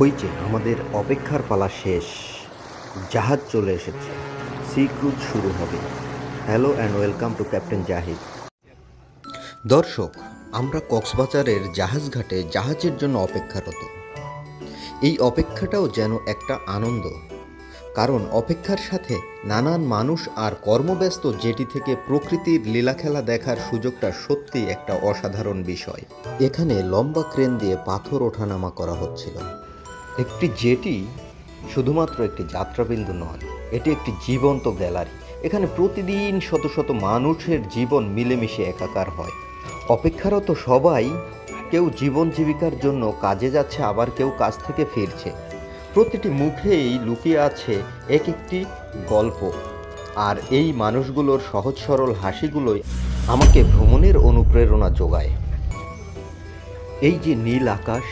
হইছে আমাদের অপেক্ষার পালা শেষ। জাহাজ চলে এসেছে। সি ক্রুজ শুরু হবে। Hello and welcome to captain Zahid. দর্শক, আমরা কক্সবাজারের জাহাজঘাটে জাহাজের জন্য অপেক্ষারত। এই অপেক্ষাটাও যেন একটা আনন্দ। কারণ অপেক্ষার সাথে নানান মানুষ আর কর্মব্যস্ত যেটি থেকে প্রকৃতির লীলাখেলা দেখার সুযোগটা সত্যি একটা অসাধারণ বিষয়। এখানে লম্বা ক্রেন দিয়ে পাথর ওঠানামা করা হচ্ছিল। একটি জেটি শুধুমাত্র একটি যাত্রাবিন্দু নয়, এটি একটি জীবন্ত গ্যালারি। এখানে প্রতিদিন শত শত মানুষের জীবন মিলেমিশে একাকার হয়। অপেক্ষারত সবাই কেউ জীবন জীবিকার জন্য কাজে যাচ্ছে, আবার কেউ কাজ থেকে ফিরছে। প্রতিটি মুখেই লুকিয়ে আছে এক একটি গল্প। আর এই মানুষগুলোর সহজ সরল হাসিগুলোই আমাকে ভ্রমণের অনুপ্রেরণা যোগায়। এই যে নীল আকাশ,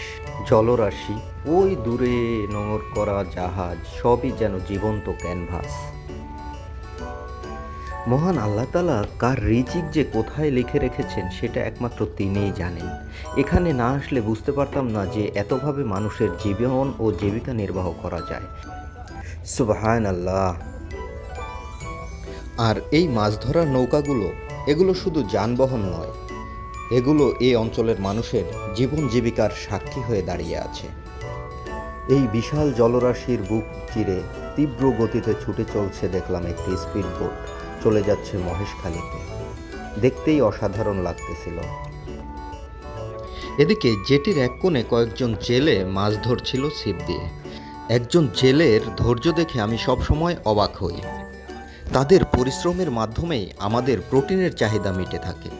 জলরাশি, ওই দূরে নোংর করা জাহাজ, সবই যেন জীবন্ত ক্যানভাস। মহান আল্লাহ তালা কার রিজিক যে কোথায় লিখে রেখেছেন সেটা একমাত্র তিনিই জানেন। এখানে না আসলে বুঝতে পারতাম না যে এতভাবে মানুষের জীবন ও জীবিকা নির্বাহ করা যায়। সুবাহান আল্লাহ আর এই মাছ ধরার নৌকাগুলো, এগুলো শুধু যানবাহন নয়, এগুলো এই অঞ্চলের মানুষের জীবন জীবিকার সাক্ষী হয়ে দাঁড়িয়ে আছে। এই বিশাল জলরাশির বুক চিরে তীব্র গতিতে ছুটে চলছে দেখলাম একটি স্পিড বোট চলে যাচ্ছে মহেশখালীতে দেখতেই অসাধারণ লাগতেছিল। এদিকে জেটির এক কোণে কয়েকজন জেলে মাছ ধরছিল ছিপ দিয়ে। একজন জেলের ধৈর্য দেখে আমি সবসময় অবাক হই। তাদের পরিশ্রমের মাধ্যমেই আমাদের প্রোটিনের চাহিদা মিটে থাকে।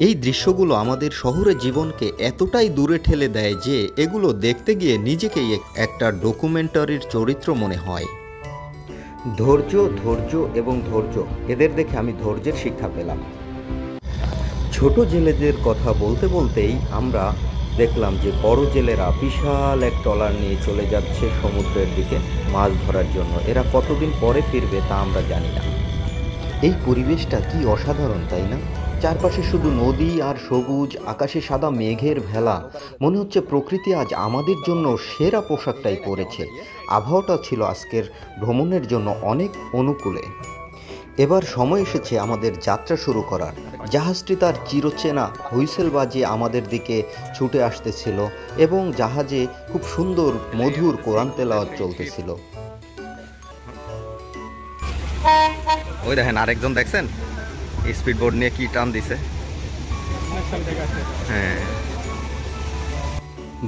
এই দৃশ্যগুলো আমাদের শহরের জীবনকে এতটাই দূরে ঠেলে দেয় যে এগুলো দেখতে গিয়ে নিজেকেই একটা ডকুমেন্টারির চরিত্র মনে হয়। ধৈর্য ধৈর্য এবং ধৈর্য। এদের দেখে আমি ধৈর্যের শিক্ষা পেলাম। ছোট জেলেদের কথা বলতে বলতেই আমরা দেখলাম যে বড় জেলেরা বিশাল এক ট্রলার নিয়ে চলে যাচ্ছে সমুদ্রের দিকে মাছ ধরার জন্য। এরা কতদিন পরে ফিরবে তা আমরা জানি না। এই পরিবেশটা কি অসাধারণ, তাই না? চারপাশে শুধু নদী আর সবুজ, আকাশে সাদা মেঘের ভেলা। মনে হচ্ছে প্রকৃতি আজ আমাদের জন্য সেরা পোশাকটাই পরেছে। আবহাওয়াটা ছিল আজকের ভ্রমণের জন্য অনেক অনুকূলে। এবার সময় এসেছে আমাদের যাত্রা শুরু করার। জাহাজটি তার চিরচেনা হুইসেল বাজিয়ে আমাদের দিকে ছুটে আসতেছিল এবং জাহাজে খুব সুন্দর মধুর কোরআন তেলাওয়াত চলতেছিল। ওই দেখেন আরেকজন দেখছেন? স্পিড বোর্ড নিয়ে কি টান দিছে? হ্যাঁ।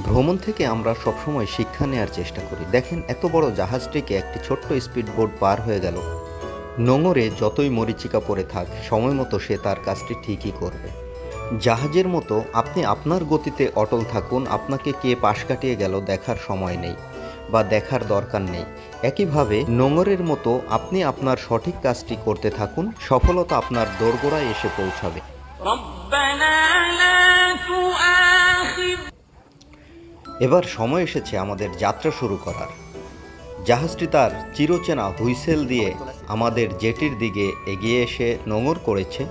ভ্রমণ থেকে আমরা সবসময় শিক্ষা নেওয়ার চেষ্টা করি। দেখেন এত বড় জাহাজটিকে একটি ছোট্ট স্পিড বোট পার হয়ে গেল। নোঙরে যতই মরিচিকা পড়ে থাক, সময় মতো সে তার কাজটি ঠিকই করবে। জাহাজের মতো আপনি আপনার গতিতে অটল থাকুন, আপনাকে কে পাশ কাটিয়ে গেল দেখার সময় নেই। বা দেখার দরকার নেই। একইভাবে নোংরের মতো আপনি আপনার সঠিক কাজটি করতে থাকুন সফলতা আপনার দোরগোড়ায় এসে পৌঁছাবে। এবার সময় এসেছে আমাদের যাত্রা শুরু করার। জাহাজটি তার চিরচেনা হুইসেল দিয়ে আমাদের জেটির দিকে এগিয়ে এসে নোঙর করেছে।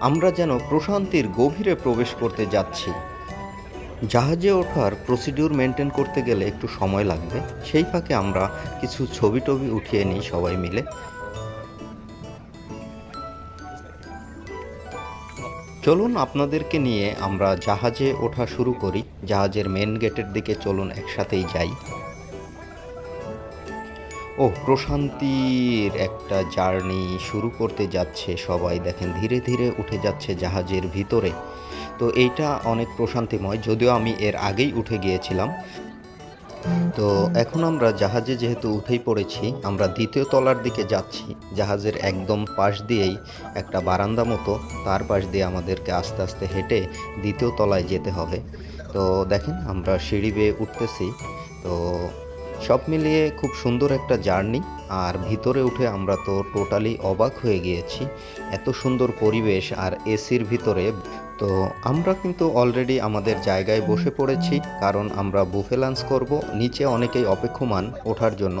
আমরা যেন প্রশান্তির গভীরে প্রবেশ করতে যাচ্ছি। জাহাজে ওঠার প্রসিডিউর মেনটেন করতে গেলে একটু সময় লাগবে। সেই ফাঁকে আমরা কিছু ছবি টবি উঠিয়ে নিই সবাই মিলে। চলুন আপনাদেরকে নিয়ে আমরা জাহাজে ওঠা শুরু করি। জাহাজের মেন গেটের দিকে চলুন একসাথেই যাই। ও প্রশান্তির একটা জার্নি শুরু করতে যাচ্ছে সবাই। দেখেন, ধীরে ধীরে উঠে যাচ্ছে জাহাজের ভিতরে। তো এইটা অনেক প্রশান্তিময়, যদিও আমি এর আগেই উঠে গিয়েছিলাম। তো এখন আমরা জাহাজে যেহেতু উঠেই পড়েছি, আমরা দ্বিতীয় তলার দিকে যাচ্ছি। জাহাজের একদম পাশ দিয়েই একটা বারান্দা মতো, তার পাশ দিয়ে আমাদেরকে আস্তে আস্তে হেঁটে দ্বিতীয় তলায় যেতে হবে। তো দেখেন, আমরা সিঁড়ি বেয়ে উঠতেছি। তো সব মিলিয়ে খুব সুন্দর একটা জার্নি, আর ভিতরে উঠে আমরা তো টোটালি অবাক হয়ে গিয়েছি। এত সুন্দর পরিবেশ আর এসির ভিতরে তো আমরা কিন্তু অলরেডি আমাদের জায়গায় বসে পড়েছি, কারণ আমরা বুফে লাঞ্চ করব, নিচে অনেকেই অপেক্ষমান ওঠার জন্য।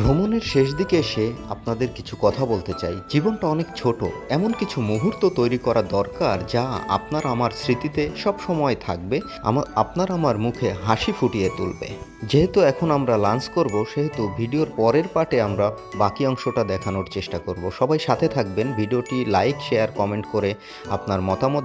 ভ্রমণের শেষ দিকে এসে আপনাদের কিছু কথা বলতে চাই। জীবনটা অনেক ছোট, এমন কিছু মুহূর্ত তৈরি করা দরকার যা আপনার আমার স্মৃতিতে সব সময় থাকবে আমার আপনার আমার মুখে হাসি ফুটিয়ে তুলবে। যেহেতু এখন আমরা লাঞ্চ করব, সেহেতু ভিডিওর পরের পার্টে আমরা বাকি অংশটা দেখানোর চেষ্টা করব। সবাই সাথে থাকবেন, ভিডিওটি লাইক শেয়ার কমেন্ট করে আপনার মতামত